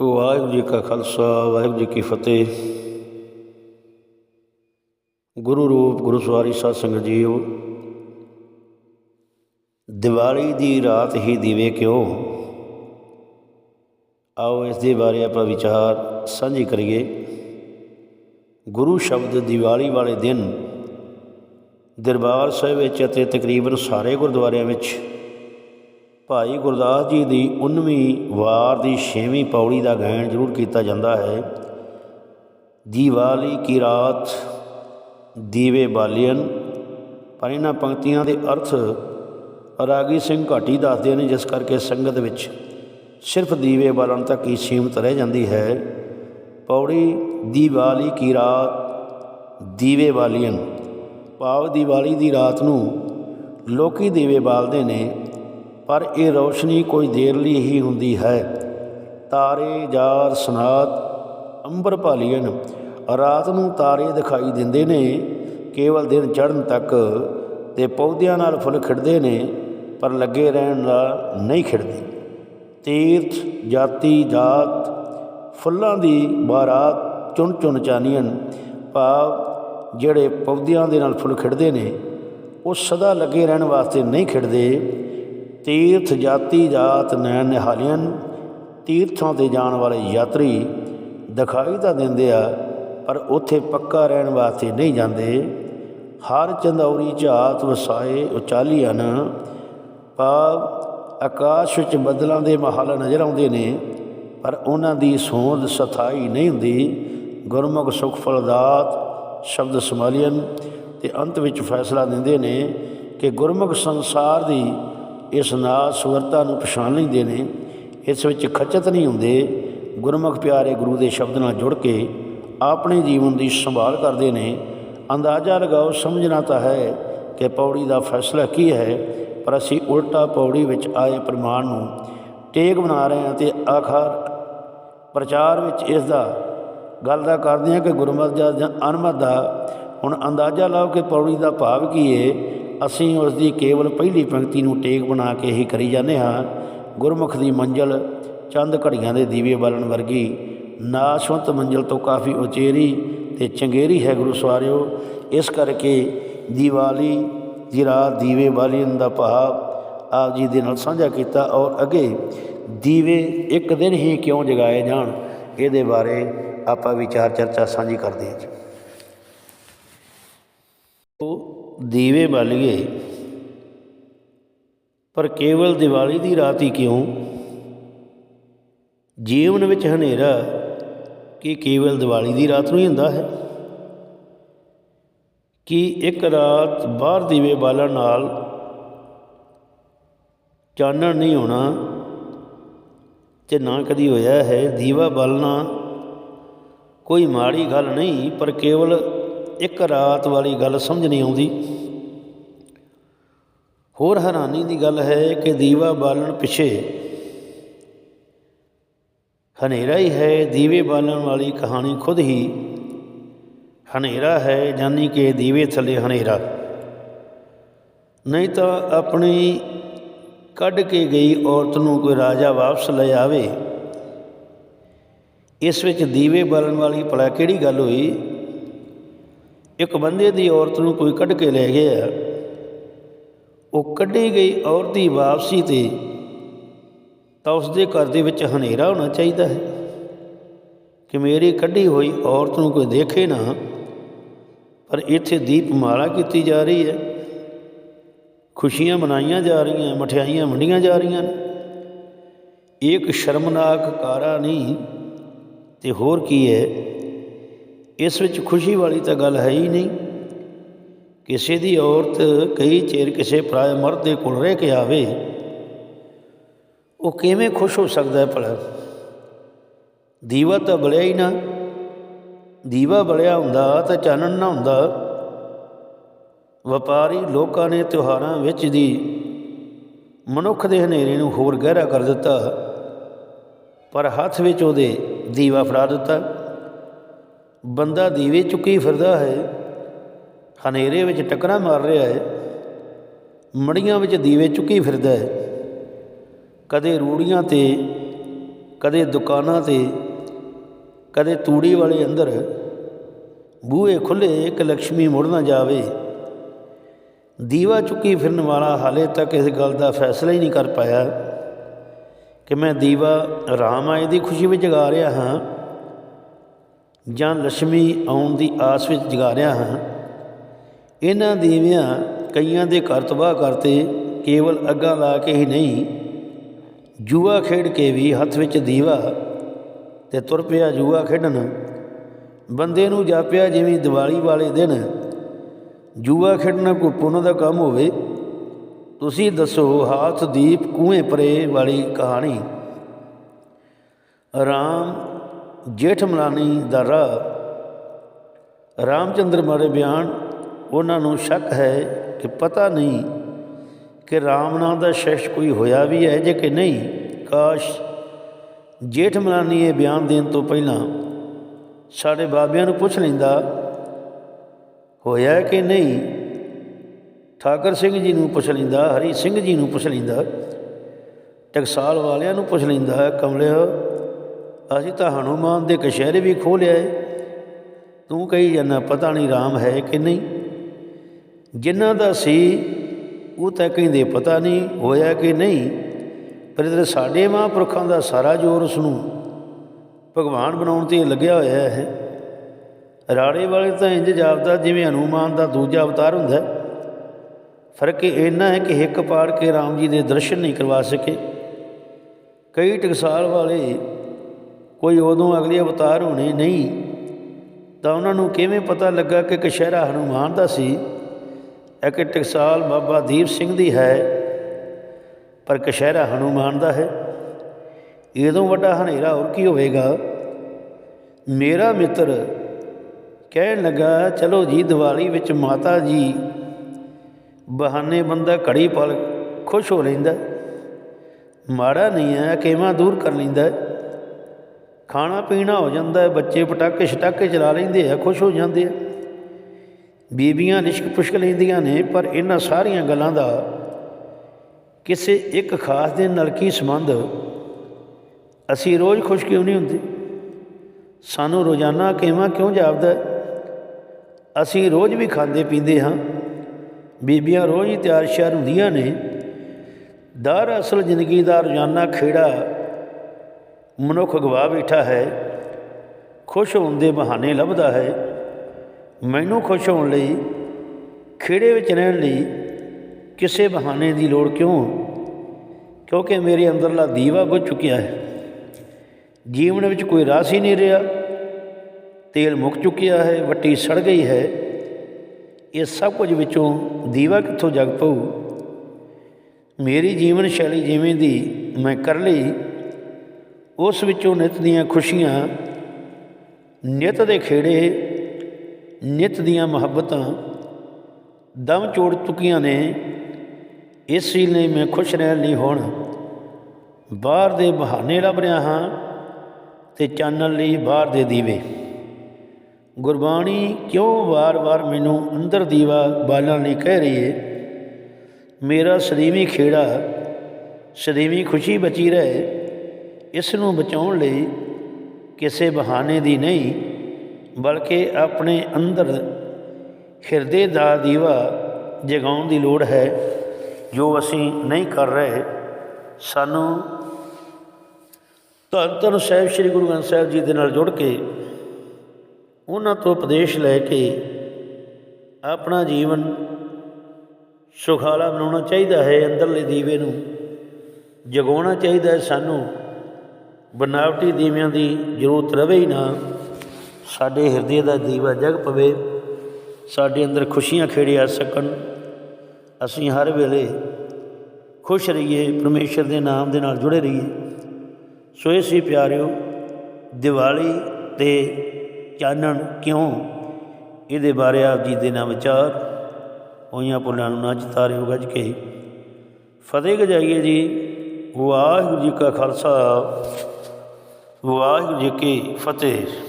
ਵਾਹਿਗੁਰੂ ਜੀ ਕਾ ਖਾਲਸਾ, ਵਾਹਿਗੁਰੂ ਜੀ ਕੀ ਫਤਿਹ। ਗੁਰੂ ਰੂਪ ਗੁਰੂ ਸਵਾਰੀ ਸਾਧ ਸੰਗਤ ਜੀਓ, ਦੀਵਾਲੀ ਦੀ ਰਾਤ ਹੀ ਦੀਵੇ ਕਿਉਂ? ਆਓ ਇਸ ਦੇ ਬਾਰੇ ਆਪਾਂ ਵਿਚਾਰ ਸਾਂਝੀ ਕਰੀਏ। ਗੁਰੂ ਸ਼ਬਦ ਦੀਵਾਲੀ ਵਾਲੇ ਦਿਨ ਦਰਬਾਰ ਸਾਹਿਬ ਵਿੱਚ ਅਤੇ ਤਕਰੀਬਨ ਸਾਰੇ ਗੁਰਦੁਆਰਿਆਂ ਵਿੱਚ ਭਾਈ ਗੁਰਦਾਸ ਜੀ ਦੀ 19ਵੀਂ ਵਾਰ ਦੀ 6ਵੀਂ ਪੌੜੀ ਦਾ ਗਾਇਨ ਜ਼ਰੂਰ ਕੀਤਾ ਜਾਂਦਾ ਹੈ। ਦੀਵਾਲੀ ਕੀ ਰਾਤ ਦੀਵੇ ਬਾਲੀਨ ਪਰ ਇਹਨਾਂ ਪੰਕਤੀਆਂ ਦੇ ਅਰਥ ਰਾਗੀ ਸਿੰਘ ਘਾਟੀ ਦੱਸਦੇ ਨੇ, ਜਿਸ ਕਰਕੇ ਸੰਗਤ ਵਿੱਚ ਸਿਰਫ ਦੀਵੇ ਬਾਲਣ ਤੱਕ ਹੀ ਸੀਮਤ ਰਹਿ ਜਾਂਦੀ ਹੈ। ਪੌੜੀ ਦੀਵਾਲੀ ਕੀ ਰਾਤ ਦੀਵੇ ਬਾਲੀਨ ਭਾਵ ਦੀਵਾਲੀ ਦੀ ਰਾਤ ਨੂੰ ਲੋਕੀ ਦੀਵੇ ਬਾਲਦੇ ਨੇ। ਪਰ ਇਹ ਰੌਸ਼ਨੀ ਕੋਈ ਦੇਰ ਲਈ ਹੀ ਹੁੰਦੀ ਹੈ। ਤਾਰੇ ਜਾਰ ਸਨਾਤ ਅੰਬਰ ਭਾਲੀਨ ਰਾਤ ਨੂੰ ਤਾਰੇ ਦਿਖਾਈ ਦਿੰਦੇ ਨੇ, ਕੇਵਲ ਦਿਨ ਚੜ੍ਹਨ ਤੱਕ ਤੇ ਪੌਦਿਆਂ ਨਾਲ ਫੁੱਲ ਖਿੜਦੇ ਨੇ, ਪਰ ਲੱਗੇ ਰਹਿਣ ਨਾਲ ਨਹੀਂ ਖਿੜਦੇ। ਤੀਰਥ, ਜਾਤੀ, ਜਾਤ, ਫੁੱਲਾਂ ਦੀ ਬਾਰਾਤ ਚੁਣ ਚੁਣ ਚਾਨੀਆਂ ਭਾਵ ਜਿਹੜੇ ਪੌਦਿਆਂ ਦੇ ਨਾਲ ਫੁੱਲ ਖਿੜਦੇ ਨੇ, ਉਹ ਸਦਾ ਲੱਗੇ ਰਹਿਣ ਵਾਸਤੇ ਨਹੀਂ ਖਿੜਦੇ ਤੀਰਥ ਜਾਤੀ ਜਾਤ ਨੈਣ ਨਿਹਾਲੀਆਂ ਤੀਰਥਾਂ ਤੇ ਜਾਣ ਵਾਲੇ ਯਾਤਰੀ ਦਿਖਾਈ ਤਾਂ ਦਿੰਦੇ ਆ, ਪਰ ਉੱਥੇ ਪੱਕਾ ਰਹਿਣ ਵਾਸਤੇ ਨਹੀਂ ਜਾਂਦੇ। ਹਰ ਚੰਦੌਰੀ ਝਾਤ ਵਸਾਏ ਉਚਾਲੀਆਂ ਭਾਵ ਆਕਾਸ਼ ਵਿੱਚ ਬੱਦਲਾਂ ਦੇ ਮਹਲ ਨਜ਼ਰ ਆਉਂਦੇ ਨੇ, ਪਰ ਉਹਨਾਂ ਦੀ ਸੋਧ ਸਥਾਈ ਨਹੀਂ ਹੁੰਦੀ। ਗੁਰਮੁਖ ਸੁਖ ਫਲਦਾਤ ਸ਼ਬਦ ਸਮਾਲੀਅਨ ਤੇ ਅੰਤ ਵਿੱਚ ਫੈਸਲਾ ਦਿੰਦੇ ਨੇ ਕਿ ਗੁਰਮੁਖ ਸੰਸਾਰ ਦੀ ਇਸ ਨਾਲ ਸੁਰਤਾ ਨੂੰ ਪਛਾਣ ਲੈਂਦੇ ਨੇ, ਇਸ ਵਿੱਚ ਖਚਤ ਨਹੀਂ ਹੁੰਦੇ। ਗੁਰਮੁਖ ਪਿਆਰੇ ਗੁਰੂ ਦੇ ਸ਼ਬਦ ਨਾਲ ਜੁੜ ਕੇ ਆਪਣੇ ਜੀਵਨ ਦੀ ਸੰਭਾਲ ਕਰਦੇ ਨੇ। ਅੰਦਾਜ਼ਾ ਲਗਾਓ, ਸਮਝਣਾ ਤਾਂ ਹੈ ਕਿ ਪੌੜੀ ਦਾ ਫੈਸਲਾ ਕੀ ਹੈ, ਪਰ ਅਸੀਂ ਉਲਟਾ ਪੌੜੀ ਵਿੱਚ ਆਏ ਪ੍ਰਮਾਣ ਨੂੰ ਟੇਕ ਬਣਾ ਰਹੇ ਹਾਂ ਤੇ ਆਖਰ ਪ੍ਰਚਾਰ ਵਿੱਚ ਇਸ ਦਾ ਗੱਲ ਦਾ ਕਰਦੇ ਹਾਂ ਕਿ ਗੁਰਮਤ ਦਾ ਜਾਂ ਅਨਮਤ ਦਾ। ਹੁਣ ਅੰਦਾਜ਼ਾ ਲਾਓ ਕਿ ਪੌੜੀ ਦਾ ਭਾਵ ਕੀ ਹੈ ਅਸੀਂ ਉਸ ਦੀ ਕੇਵਲ ਪਹਿਲੀ ਪੰਕਤੀ ਨੂੰ ਟੇਕ ਬਣਾ ਕੇ ਹੀ ਕਰੀ ਜਾਂਦੇ ਹਾਂ। ਗੁਰਮੁਖ ਦੀ ਮੰਜ਼ਲ ਚੰਦ ਘੜੀਆਂ ਦੇ ਦੀਵੇ ਬਾਲਣ ਵਰਗੀ ਨਾਸ਼ਵੰਤ ਮੰਜ਼ਲ ਤੋਂ ਕਾਫੀ ਉਚੇਰੀ ਤੇ ਚੰਗੇਰੀ ਹੈ ਗੁਰੂ ਸਵਾਰਿਓ। ਇਸ ਕਰਕੇ ਦੀਵਾਲੀ ਦੀ ਰਾਤ ਦੀਵੇ ਬਾਲਣ ਦਾ ਭਾਵ ਆਪ ਜੀ ਦੇ ਨਾਲ ਸਾਂਝਾ ਕੀਤਾ ਔਰ ਅੱਗੇ ਦੀਵੇ ਇੱਕ ਦਿਨ ਹੀ ਕਿਉਂ ਜਗਾਏ ਜਾਣ, ਇਹਦੇ ਬਾਰੇ ਆਪਾਂ ਵਿਚਾਰ ਚਰਚਾ ਸਾਂਝੀ ਕਰਦੇ ਹਾਂ ਉਹ ਦੀਵੇ ਬਾਲੀਏ ਪਰ ਕੇਵਲ ਦੀਵਾਲੀ ਦੀ ਰਾਤ ਹੀ ਕਿਉਂ? ਜੀਵਨ ਵਿੱਚ ਹਨੇਰਾ ਕੀ ਕੇਵਲ ਦੀਵਾਲੀ ਦੀ ਰਾਤ ਨੂੰ ਹੀ ਹੁੰਦਾ ਹੈ? ਕਿ ਇੱਕ ਰਾਤ ਬਾਹਰ ਦੀਵੇ ਬਾਲਣ ਨਾਲ ਚਾਨਣ ਨਹੀਂ ਹੋਣਾ ਤੇ ਨਾ ਕਦੀ ਹੋਇਆ ਹੈ? ਦੀਵਾ ਬਾਲਣਾ ਕੋਈ ਮਾੜੀ ਗੱਲ ਨਹੀਂ, ਪਰ ਕੇਵਲ ਇੱਕ ਰਾਤ ਵਾਲੀ ਗੱਲ ਸਮਝ ਨਹੀਂ ਆਉਂਦੀ। ਹੋਰ ਹੈਰਾਨੀ ਦੀ ਗੱਲ ਹੈ ਕਿ ਦੀਵਾ ਬਾਲਣ ਪਿੱਛੇ ਹਨੇਰਾ ਹੀ ਹੈ, ਦੀਵੇ ਬਾਲਣ ਵਾਲੀ ਕਹਾਣੀ ਖੁਦ ਹੀ ਹਨੇਰਾ ਹੈ ਜਾਨੀ ਕਿ ਦੀਵੇ ਥੱਲੇ ਹਨੇਰਾ। ਨਹੀਂ ਤਾਂ ਆਪਣੀ ਕੱਢ ਕੇ ਗਈ ਔਰਤ ਨੂੰ ਕੋਈ ਰਾਜਾ ਵਾਪਸ ਲੈ ਆਵੇ। ਇਸ ਵਿੱਚ ਦੀਵੇ ਬਾਲਣ ਵਾਲੀ ਭਲਾ ਕਿਹੜੀ ਗੱਲ ਹੋਈ? ਇੱਕ ਬੰਦੇ ਦੀ ਔਰਤ ਨੂੰ ਕੋਈ ਕੱਢ ਕੇ ਲੈ ਗਿਆ। ਉਹ ਕੱਢੀ ਗਈ ਔਰਤ ਦੀ ਵਾਪਸੀ ਤੇ ਤਾਂ ਉਸ ਦੇ ਘਰ ਦੇ ਵਿੱਚ ਹਨੇਰਾ ਹੋਣਾ ਚਾਹੀਦਾ ਹੈ ਕਿ ਮੇਰੀ ਕੱਢੀ ਹੋਈ ਔਰਤ ਨੂੰ ਕੋਈ ਦੇਖੇ ਨਾ। ਪਰ ਇੱਥੇ ਦੀਪਮਾਲਾ ਕੀਤੀ ਜਾ ਰਹੀ ਹੈ। ਖੁਸ਼ੀਆਂ ਮਨਾਈਆਂ ਜਾ ਰਹੀਆਂ, ਮਠਿਆਈਆਂ ਵੰਡੀਆਂ ਜਾ ਰਹੀਆਂ ਨੇ। ਇੱਕ ਸ਼ਰਮਨਾਕ ਕਾਰਾ ਨਹੀਂ ਤੇ ਹੋਰ ਕੀ ਹੈ? ਇਸ ਵਿੱਚ ਖੁਸ਼ੀ ਵਾਲੀ ਤਾਂ ਗੱਲ ਹੈ ਹੀ ਨਹੀਂ। ਕਿਸੇ ਦੀ ਔਰਤ ਕਈ ਚਿਰ ਕਿਸੇ ਪਰਾਏ ਮਰਦ ਦੇ ਕੋਲ ਰਹਿ ਕੇ ਆਵੇ, ਉਹ ਕਿਵੇਂ ਖੁਸ਼ ਹੋ ਸਕਦਾ ਹੈ ਭਲਾ? ਦੀਵਾ ਤਾਂ ਬਲਿਆ ਹੀ ਨਾ। ਦੀਵਾ ਬਲਿਆ ਹੁੰਦਾ ਤਾਂ ਚਾਨਣ ਨਾ ਹੁੰਦਾ। ਵਪਾਰੀ ਲੋਕਾਂ ਨੇ ਤਿਉਹਾਰਾਂ ਵਿੱਚ ਦੀ ਮਨੁੱਖ ਦੇ ਹਨੇਰੇ ਨੂੰ ਹੋਰ ਗਹਿਰਾ ਕਰ ਦਿੱਤਾ, ਪਰ ਹੱਥ ਵਿੱਚ ਉਹਦੇ ਦੀਵਾ ਫੜਾ ਦਿੱਤਾ। ਬੰਦਾ ਦੀਵੇ ਚੁੱਕੀ ਫਿਰਦਾ ਹੈ, ਹਨੇਰੇ ਵਿੱਚ ਟੱਕਰਾਂ ਮਾਰ ਰਿਹਾ ਹੈ, ਮੜੀਆਂ ਵਿੱਚ ਦੀਵੇ ਚੁੱਕੀ ਫਿਰਦਾ ਹੈ। ਕਦੇ ਰੂੜੀਆਂ ਤੇ, ਕਦੇ ਦੁਕਾਨਾਂ ਤੇ, ਕਦੇ ਤੂੜੀ ਵਾਲੇ ਅੰਦਰ, ਬੂਹੇ ਖੁੱਲੇ ਇੱਕ ਲక్ష్ਮੀ ਮੁੜ ਨਾ ਜਾਵੇ। ਦੀਵਾ ਚੁੱਕੀ ਫਿਰਨ ਵਾਲਾ ਹਾਲੇ ਤੱਕ ਇਸ ਗੱਲ ਦਾ ਫੈਸਲਾ ਹੀ ਨਹੀਂ ਕਰ ਪਾਇਆ ਕਿ ਮੈਂ ਦੀਵਾ ਰਾਮ ਆਏ ਦੀ ਖੁਸ਼ੀ ਵਿੱਚ ਜਗਾ ਰਿਹਾ ਹਾਂ। ਜਾਂ ਲక్ష్ਮੀ ਆਉਣ ਦੀ ਆਸ ਵਿੱਚ ਜਗਾ ਰਿਹਾ ਹਾਂ। ਇਹਨਾਂ ਦੀਵਿਆਂ ਕਈਆਂ ਦੇ ਘਰ ਤਬਾਹ ਕਰਤੇ ਕੇਵਲ ਅੱਗਾ ਲਾ ਕੇ ਹੀ ਨਹੀਂ, ਜੂਆ ਖੇਡ ਕੇ ਵੀ ਹੱਥ ਵਿੱਚ ਦੀਵਾ ਤੇ ਤੁਰ ਪਿਆ ਜੂਆ ਖੇਡਣ। ਬੰਦੇ ਨੂੰ ਜਾਪਿਆ ਜਿਵੇਂ ਦੀਵਾਲੀ ਵਾਲੇ ਦਿਨ, ਜੂਆ ਖੇਡਣਾ ਕੋਈ ਪੁੰਨ ਦਾ ਕੰਮ ਹੋਵੇ। ਤੁਸੀਂ ਦੱਸੋ ਹਾਥ ਦੀਪ ਕੂਏ ਪਰੇ ਵਾਲੀ ਕਹਾਣੀ। ਰਾਮ ਜੇਠ ਮਲਾਨੀ ਦਾ ਰਾਹ। ਰਾਮਚੰਦਰ ਮਾਰੇ ਬਿਆਨ, ਉਹਨਾਂ ਨੂੰ ਸ਼ੱਕ ਹੈ ਕਿ ਪਤਾ ਨਹੀਂ ਕਿ ਰਾਮ ਨਾਂ ਦਾ ਸ਼ੈਸ਼ ਕੋਈ ਹੋਇਆ ਵੀ ਹੈ ਜੇ ਕਿ ਨਹੀਂ। ਕਾਸ਼ ਜੇਠ ਮਲਾਨੀ ਇਹ ਬਿਆਨ ਦੇਣ ਤੋਂ ਪਹਿਲਾਂ ਸਾਡੇ ਬਾਬਿਆਂ ਨੂੰ ਪੁੱਛ ਲੈਂਦਾ, ਹੋਇਆ ਕਿ ਨਹੀਂ? ਠਾਕਰ ਸਿੰਘ ਜੀ ਨੂੰ ਪੁੱਛ ਲੈਂਦਾ, ਹਰੀ ਸਿੰਘ ਜੀ ਨੂੰ ਪੁੱਛ ਲੈਂਦਾ, ਟਕਸਾਲ ਵਾਲਿਆਂ ਨੂੰ ਪੁੱਛ ਲੈਂਦਾ, ਕਮਲਿਆ ਅਸੀਂ ਤਾਂ ਹਨੂਮਾਨ ਦੇ ਕਸ਼ਹਿਰੇ ਵੀ ਖੋਹ ਲਿਆ ਤੂੰ ਕਹੀ ਜਾਂਦਾ, ਪਤਾ ਨਹੀਂ ਰਾਮ ਹੈ ਕਿ ਨਹੀਂ। ਜਿਨ੍ਹਾਂ ਦਾ ਸੀ, ਉਹ ਤਾਂ ਕਹਿੰਦੇ ਪਤਾ ਨਹੀਂ ਹੋਇਆ ਕਿ ਨਹੀਂ। ਪਰ ਇਧਰ ਸਾਡੇ ਮਹਾਂਪੁਰਖਾਂ ਦਾ ਸਾਰਾ ਜ਼ੋਰ ਉਸ ਨੂੰ ਭਗਵਾਨ ਬਣਾਉਣ ਤੇ ਲੱਗਿਆ ਹੋਇਆ ਹੈ। ਰਾੜੇ ਵਾਲੇ ਤਾਂ ਇੰਜ ਜਾਪਦਾ ਜਿਵੇਂ ਹਨੂਮਾਨ ਦਾ ਦੂਜਾ ਅਵਤਾਰ ਹੁੰਦਾ ਫ਼ਰਕ ਇਹ ਇੰਨਾ ਹੈ ਕਿ ਹਿੱਕ ਪਾੜ ਕੇ ਰਾਮ ਜੀ ਦੇ ਦਰਸ਼ਨ ਨਹੀਂ ਕਰਵਾ ਸਕੇ। ਕਈ ਟਕਸਾਲ ਵਾਲੇ ਕੋਈ ਉਦੋਂ ਅਗਲੇ ਅਵਤਾਰ ਹੋਣੇ ਨਹੀਂ, ਤਾਂ ਉਹਨਾਂ ਨੂੰ ਕਿਵੇਂ ਪਤਾ ਲੱਗਾ ਕਿ ਕਸ਼ਹਿਰਾ ਹਨੂਮਾਨ ਦਾ ਸੀ? ਇੱਕ ਟਕਸਾਲ ਬਾਬਾ ਦੀਪ ਸਿੰਘ ਦੀ ਹੈ, ਪਰ ਕਸ਼ਹਿਰਾ ਹਨੂਮਾਨ ਦਾ ਹੈ। ਇਹਦੋਂ ਵੱਡਾ ਹਨੇਰਾ ਹੋਰ ਕੀ ਹੋਵੇਗਾ? ਮੇਰਾ ਮਿੱਤਰ ਕਹਿਣ ਲੱਗਾ, ਚਲੋ ਜੀ, ਦੀਵਾਲੀ ਵਿੱਚ ਮਾਤਾ ਜੀ ਬਹਾਨੇ ਬੰਦਾ ਘੜੀ ਪਲ ਖੁਸ਼ ਹੋ ਲੈਂਦਾ। ਮਾੜਾ ਨਹੀਂ ਹੈ ਕਿਵੇਂ ਦੂਰ ਕਰ ਲੈਂਦਾ। ਖਾਣਾ ਪੀਣਾ ਹੋ ਜਾਂਦਾ ਹੈ, ਬੱਚੇ ਪਟਾਕੇ ਛਟਾਕੇ ਚਲਾ ਲੈਂਦੇ ਆ, ਖੁਸ਼ ਹੋ ਜਾਂਦੇ ਆ। ਬੀਬੀਆਂ ਲਿਸ਼ਕ ਪੁਸ਼ਕ ਲੈਂਦੀਆਂ ਨੇ, ਪਰ ਇਹਨਾਂ ਸਾਰੀਆਂ ਗੱਲਾਂ ਦਾ ਕਿਸੇ ਇੱਕ ਖਾਸ ਦੇ ਨਾਲ ਕੀ ਸੰਬੰਧ ਅਸੀਂ ਰੋਜ਼ ਖੁਸ਼ ਕਿਉਂ ਨਹੀਂ ਹੁੰਦੇ? ਸਾਨੂੰ ਰੋਜ਼ਾਨਾ ਕਿਵੇਂ, ਕਿਉਂ ਜਾਪਦਾ ਅਸੀਂ ਰੋਜ਼ ਵੀ ਖਾਂਦੇ ਪੀਂਦੇ ਹਾਂ। ਬੀਬੀਆਂ ਰੋਜ਼ ਹੀ ਤਿਆਰ ਸ਼ਿਆਰ ਹੁੰਦੀਆਂ ਨੇ। ਦਰ ਅਸਲ ਜ਼ਿੰਦਗੀ ਦਾ ਰੋਜ਼ਾਨਾ ਖੇੜਾ ਮਨੁੱਖ ਗਵਾ ਬੈਠਾ ਹੈ, ਖੁਸ਼ ਹੋਣ ਦੇ ਬਹਾਨੇ ਲੱਭਦਾ ਹੈ। ਮੈਨੂੰ ਖੁਸ਼ ਹੋਣ ਲਈ ਖੇੜੇ ਵਿੱਚ ਰਹਿਣ ਲਈ ਕਿਸੇ ਬਹਾਨੇ ਦੀ ਲੋੜ ਕਿਉਂ? ਕਿਉਂਕਿ ਮੇਰੇ ਅੰਦਰਲਾ ਦੀਵਾ ਬੁੱਝ ਚੁੱਕਿਆ ਹੈ। ਜੀਵਨ ਵਿੱਚ ਕੋਈ ਰਸ ਹੀ ਨਹੀਂ ਰਿਹਾ। ਤੇਲ ਮੁੱਕ ਚੁੱਕਿਆ ਹੈ, ਵੱਟੀ ਸੜ ਗਈ ਹੈ। ਇਹ ਸਭ ਕੁਝ ਵਿੱਚੋਂ ਦੀਵਾ ਕਿੱਥੋਂ ਜਗ ਪਊ? ਮੇਰੀ ਜੀਵਨ ਸ਼ੈਲੀ ਜਿਵੇਂ ਦੀ ਮੈਂ ਕਰ ਲਈ ਉਸ ਵਿੱਚੋਂ ਨਿਤ ਦੀਆਂ ਖੁਸ਼ੀਆਂ, ਨਿਤ ਦੇ ਖੇੜੇ, ਨਿਤ ਦੀਆਂ ਮੁਹੱਬਤਾਂ ਦਮ ਚੋੜ ਚੁੱਕੀਆਂ ਨੇ, ਇਸ ਲਈ ਮੈਂ ਖੁਸ਼ ਰਹਿਣ ਲਈ ਹੁਣ ਬਾਹਰ ਦੇ ਬਹਾਨੇ ਲੱਭ ਰਿਹਾ ਹਾਂ ਤੇ ਚਾਨਣ ਲਈ ਬਾਹਰ ਦੇ ਦੀਵੇ। ਗੁਰਬਾਣੀ ਕਿਉਂ ਵਾਰ-ਵਾਰ ਮੈਨੂੰ ਅੰਦਰ ਦੀਵਾ ਬਾਲਣ ਲਈ ਕਹਿ ਰਹੀ ਹੈ ਮੇਰਾ ਸਦੀਵੀ ਖੇੜਾ, ਸਦੀਵੀ ਖੁਸ਼ੀ ਬਚੀ ਰਹੇ। ਇਸ ਨੂੰ ਬਚਾਉਣ ਲਈ ਕਿਸੇ ਬਹਾਨੇ ਦੀ ਨਹੀਂ, ਬਲਕਿ ਆਪਣੇ ਅੰਦਰ ਹਿਰਦੇ ਦਾ ਦੀਵਾ ਜਗਾਉਣ ਦੀ ਲੋੜ ਹੈ। ਜੋ ਅਸੀਂ ਨਹੀਂ ਕਰ ਰਹੇ, ਸਾਨੂੰ ਧੰਨ ਧੰਨ ਸਾਹਿਬ, ਸ੍ਰੀ ਗੁਰੂ ਗ੍ਰੰਥ ਸਾਹਿਬ ਜੀ ਦੇ ਨਾਲ ਜੁੜ ਕੇ ਉਹਨਾਂ ਤੋਂ ਉਪਦੇਸ਼ ਲੈ ਕੇ ਆਪਣਾ ਜੀਵਨ ਸੁਖਾਲਾ ਬਣਾਉਣਾ ਚਾਹੀਦਾ ਹੈ, ਅੰਦਰਲੇ ਦੀਵੇ ਨੂੰ ਜਗਾਉਣਾ ਚਾਹੀਦਾ ਹੈ। ਸਾਨੂੰ ਬਨਾਵਟੀ ਦੀਵਿਆਂ ਦੀ ਜ਼ਰੂਰਤ ਰਵੇ ਹੀ ਨਾ, ਸਾਡੇ ਹਿਰਦੇ ਦਾ ਦੀਵਾ ਜਗ ਪਵੇ, ਸਾਡੇ ਅੰਦਰ ਖੁਸ਼ੀਆਂ ਖੇੜੇ ਆ ਸਕਣ। ਅਸੀਂ ਹਰ ਵੇਲੇ ਖੁਸ਼ ਰਹੀਏ, ਪਰਮੇਸ਼ਰ ਦੇ ਨਾਮ ਦੇ ਨਾਲ ਜੁੜੇ ਰਹੀਏ। ਸੋ ਇਹ ਸੀ ਪਿਆਰਿਓ, ਦੀਵਾਲੀ ਤੇ ਚਾਨਣ ਕਿਉਂ? ਇਹਦੇ ਬਾਰੇ ਆਪ ਜੀ ਦੇ ਨਾਲ ਵਿਚਾਰ। ਹੋਈਆਂ ਪੁੱਲਾਂ ਨੂੰ ਨਾ ਚਿਤਾਰਿਓ ਗੱਜ ਕੇ। ਫਤਿਹ ਗਜਾਈਏ ਜੀ। ਵਾਹਿਗੁਰੂ ਜੀ ਕਾ ਖਾਲਸਾ। ਵਾਹਿਗੁਰੂ ਜੀ ਕੀ ਫਤਿਹ।